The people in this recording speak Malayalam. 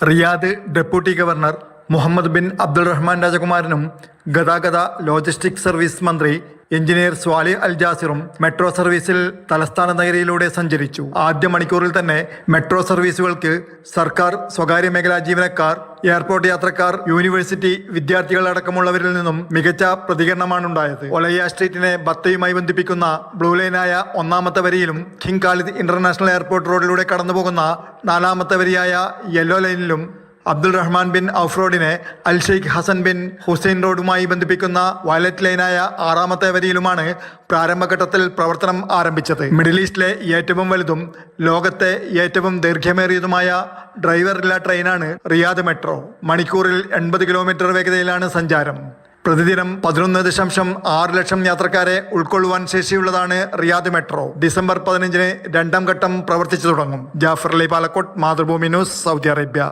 Riyadh deputy governor Muhammad bin Abdul Rahman രാജകുമാരനും ഗതാഗത ലോജിസ്റ്റിക് സർവീസ് മന്ത്രി എഞ്ചിനീയർ സ്വാലി അൽ ജാസിറും മെട്രോ സർവീസിൽ തലസ്ഥാന നഗരിയിലൂടെ സഞ്ചരിച്ചു. ആദ്യ മണിക്കൂറിൽ തന്നെ മെട്രോ സർവീസുകൾക്ക് സർക്കാർ സ്വകാര്യ മേഖലാ ജീവനക്കാർ എയർപോർട്ട് യാത്രക്കാർ യൂണിവേഴ്സിറ്റി വിദ്യാർത്ഥികൾ അടക്കമുള്ളവരിൽ നിന്നും മികച്ച പ്രതികരണമാണ് ഉണ്ടായത് ഒലയ്യ സ്ട്രീറ്റിനെ ബത്തയുമായി ബന്ധിപ്പിക്കുന്ന ബ്ലൂ ലൈനായ ഒന്നാമത്തെ വരിയിലും കിങ് ഖാലിദ് ഇന്റർനാഷണൽ എയർപോർട്ട് റോഡിലൂടെ കടന്നുപോകുന്ന നാലാമത്തെ വരിയായ യെല്ലോ ലൈനിലും Abdul Rahman bin Auf റോഡിനെ al Sheikh Hassan bin Hussein റോഡുമായി ബന്ധിപ്പിക്കുന്ന വയലറ്റ് ലൈനായ ആറാമത്തെ വരിയിലുമാണ് പ്രാരംഭഘട്ടത്തിൽ പ്രവർത്തനം ആരംഭിച്ചത്. മിഡിൽ ഈസ്റ്റിലെ ഏറ്റവും വലുതും ലോകത്തെ ഏറ്റവും ദൈർഘ്യമേറിയതുമായ ഡ്രൈവറില്ല ട്രെയിനാണ് റിയാദ് മെട്രോ. മണിക്കൂറിൽ എൺപത് കിലോമീറ്റർ വേഗതയിലാണ് സഞ്ചാരം. പ്രതിദിനം പതിനൊന്ന് ദശാംശം ആറ് ലക്ഷം യാത്രക്കാരെ ഉൾക്കൊള്ളുവാൻ ശേഷിയുള്ളതാണ് റിയാദ് മെട്രോ. ഡിസംബർ പതിനഞ്ചിന് രണ്ടാം ഘട്ടം പ്രവർത്തിച്ചു തുടങ്ങും. Jafar Ali Palakkot Mathrubhumi news Saudi Arabia.